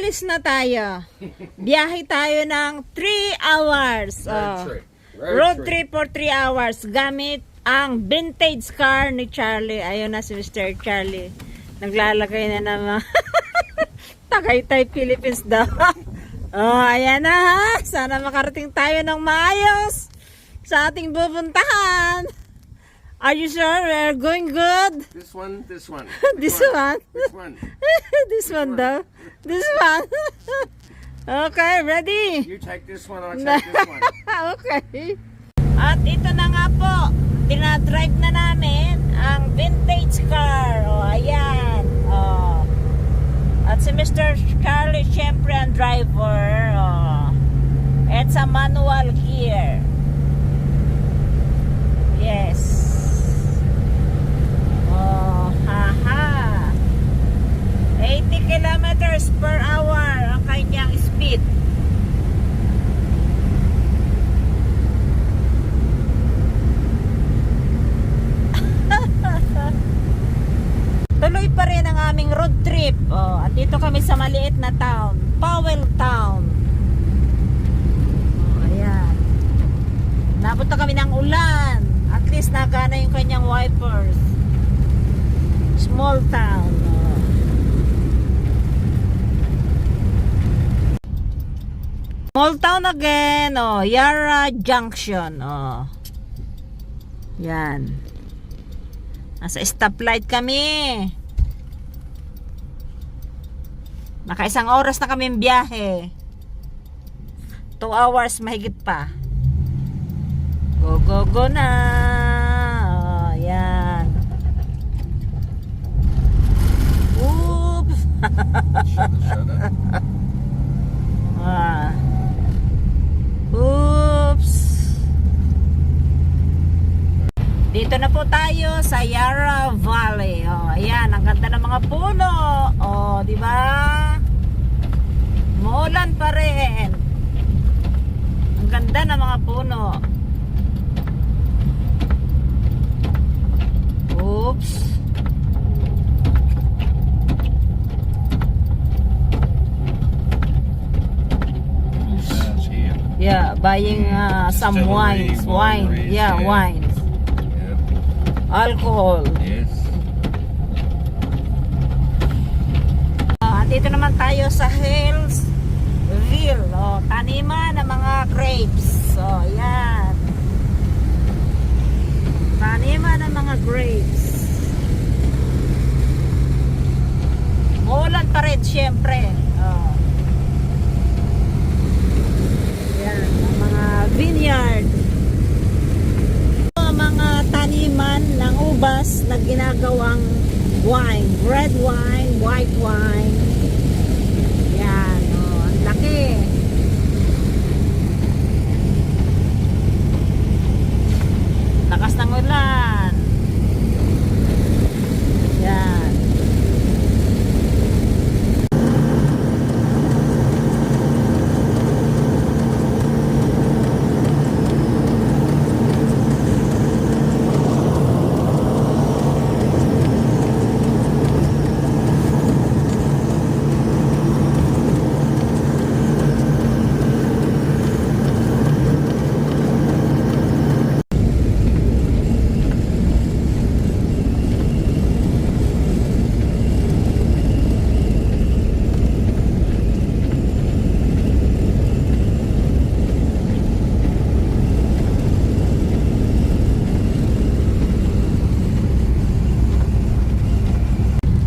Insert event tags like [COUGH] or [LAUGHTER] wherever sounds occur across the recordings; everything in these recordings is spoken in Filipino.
aalis na tayo. Biyahe tayo ng 3 hours. Road Oh. trip. Road, Road trip. trip for 3 hours gamit ang vintage car ni Charlie. Ayun na si Mr. Charlie. Naglalagay na mga [LAUGHS] Tagaytay Philippines daw. [LAUGHS] oh, ayan na ha. Sana makarating tayo ng maayos sa ating pupuntahan. Are you sure we're going good? This one, this one. [LAUGHS] This Which one? [LAUGHS] This one. this one daw. This one. okay, ready? You take this one, I'll take this one. [LAUGHS] okay. At ito na nga po, dinadrive na namin ang vintage car. O, ayan. O. At si Mr. Charlie, syempre ang driver. O. It's a manual gear. Yes. Oh, haha. 80 kilometers per hour ang kanyang speed. [LAUGHS] Tuloy pa rin ang aming road trip. Oh, at dito kami sa maliit na town, Powell Town. Oh, ayan. Napunta kami ng ulan. At least nagana yung kanyang wipers. Small town. Small town again. Oh, Yara Junction. Oh. Yan. Nasa stoplight kami. Naka isang oras na kami biyahe. 2 hours mahigit pa. Go, go, go na. Oh, yan. Oops. Shut, shut up. Ah. Oops. Dito na po tayo sa Yarra Valley. Oh, ayan, ang ganda ng mga puno. Oh, di ba? Muulan pa rin. Ang ganda ng mga puno. Oops. Yeah, buying uh, some wine. wineries, Yeah, yeah. Alcohol. Yes. Ah, dito naman tayo sa Hills Ville. Oh, taniman ng mga grapes. So, yan. Taniman ng mga grapes. Muulan pa rin, syempre. Oh. Yan, ang mga vineyard. Ang mga taniman ng ubas na ginagawang wine. Red wine, white wine. Yan, oh, ang laki. Lakas ng ulan. Yan.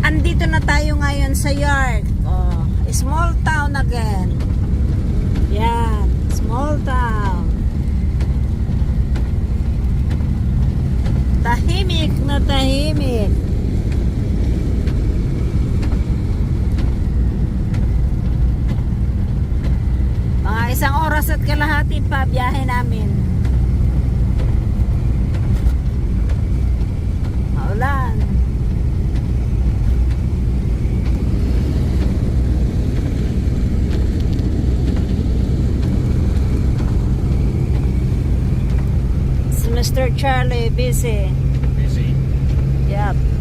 Andito na tayo ngayon sa yard. Oh, small town again. Yan, small town. Tahimik na tahimik. Mga isang oras at kalahati pa biyahe namin. Maulan. Si Mr. Charlie busy. Busy. Yep.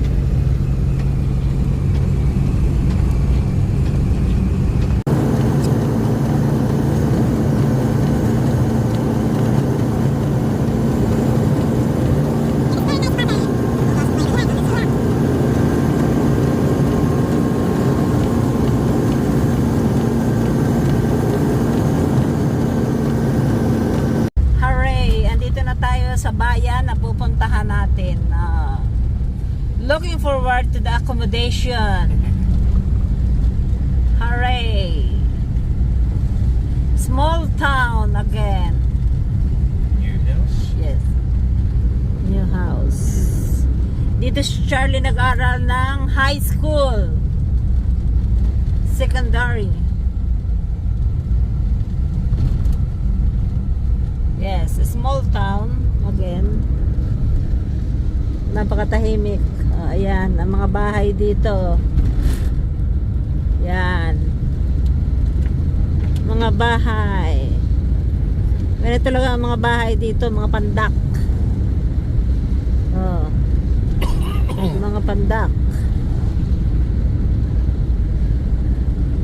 pupuntahan natin. Ah, looking forward to the accommodation. Hooray! Small town again. New house. Yes. New house. Dito si Charlie nag-aral ng high school. Secondary. Yes, a small town again. Napakatahimik. Ah, ayan, ang mga bahay dito. Yan. Mga bahay. Ganito talaga ang mga bahay dito, mga pandak. Oh. [COUGHS] mga pandak.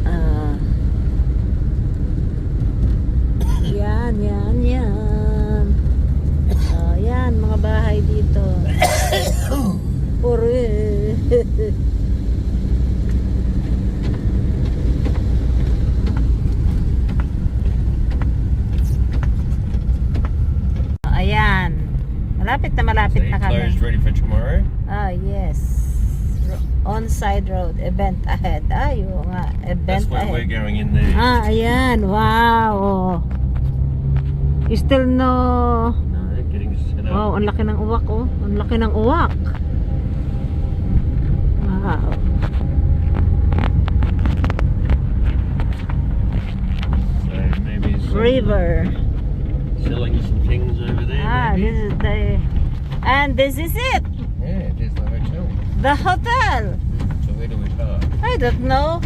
Ah. yan, yan, yan. Oh, yan, mga bahay dito. Puro eh. Ayan. Malapit na malapit na kami. closed ready for tomorrow. Ah, yes. On-side road. Event ahead. Ay, oo nga. Event That's where we're ahead. going in there. Ah, ayan. Wow. Oh. You still know... No, getting set up. Wow, ang laki ng uwak, oh. Ang laki ng uwak. Wow. So maybe some River. selling some things over there. Ah, maybe. this is the... And this is it. Yeah, there's the hotel. The hotel. So where do we park? I don't know.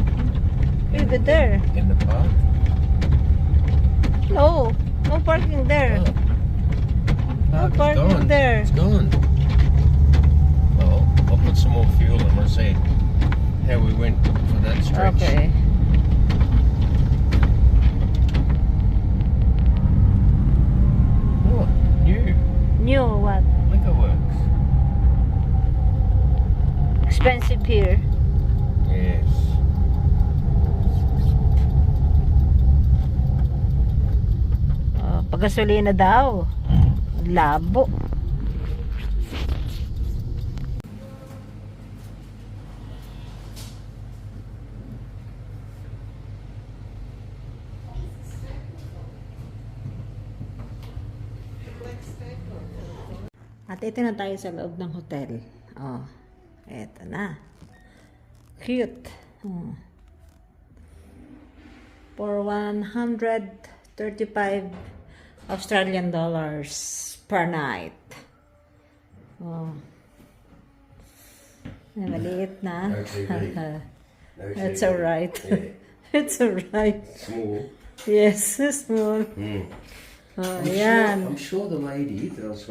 Maybe there. In the park? No. No parking there. Oh. No parking gone. there. More fuel in. We'll see how we went for that stretch. Okay. Oh, new. New what? Liquor works. Expensive here. Yes. Uh, paggasolina daw. Labo. At ito na tayo sa loob ng hotel. Oh, eto na. Cute. Hmm. For 135 Australian dollars per night. Oh. Ay, maliit na. [LAUGHS] That's alright. It's [LAUGHS] alright. Small. Yes, [LAUGHS] small. Mm. Oh, I'm ayan. Sure, I'm sure the lady that I was